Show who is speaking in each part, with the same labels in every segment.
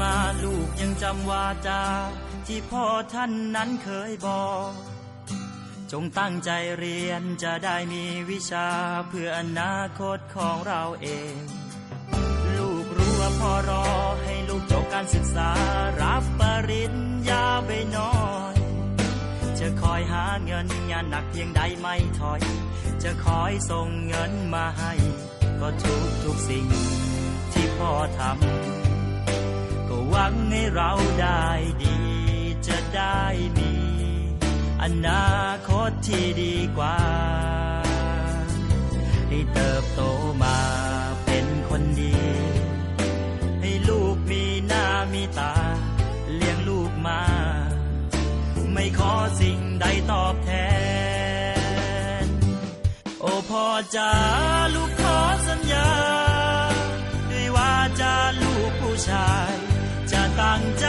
Speaker 1: มาลูกยังจำวาจา ที่พ่อท่านนั้นเคยบอก จงตั้งใจเรียนจะได้มีวิชาเพื่ออนาคตของเราเอง ลูกรู้ว่าพ่อรอให้ลูกจบการศึกษา รับปริญญาไปน่อย จะคอยหาเงินงานหนักเพียงใดไม่ถอย จะคอยส่งเงินมาให้ ก็ทุกทุกสิ่งที่พ่อทำ วังให้เราได้ดีจะได้มี อนาคตที่ดีกว่า ให้เติบโตมาเป็นคนดี ให้ลูกมีหน้ามีตา เลี้ยงลูกมา ไม่ขอสิ่งใดตอบแทน โอ้พ่อจ๋าลูกขอสัญญา ด้วยว่าจะลูกผู้ชาย งใจ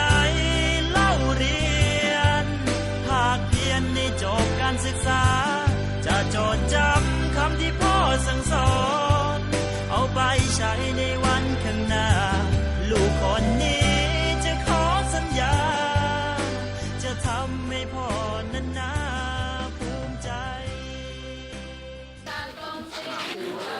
Speaker 1: เล่าเรียน หากเพียรได้จบการศึกษา จะจดจำคำที่พ่อสั่งสอน เอาไปใช้ในวันข้างหน้า ลูกคนนี้จะขอสัญญา จะทำให้พ่อนั้นนาภูมิใจ
Speaker 2: รู้รั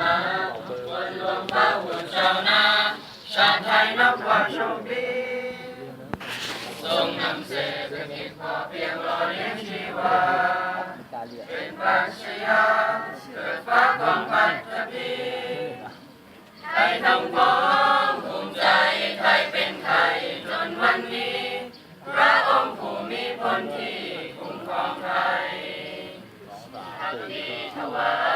Speaker 2: หา
Speaker 3: วันรวมพระหัวชาวนาชาติไทยนับว่าโชคดีทรงนำเศรษฐกิจพอเพียงรอเลี้ยงชีวาเป็นปรัชญาเกิดฟ้าของปัตตภีไทยทำพ้องภูมิใจไทยเป็นไทยจนวันนี้ พระองค์ผู้มีพลที่คุ้มครองไทยพักดีถวาย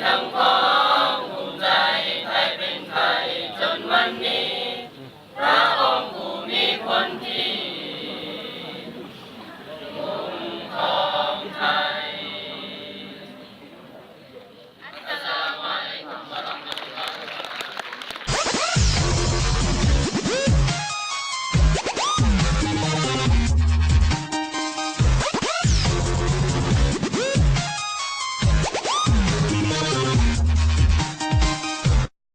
Speaker 3: nang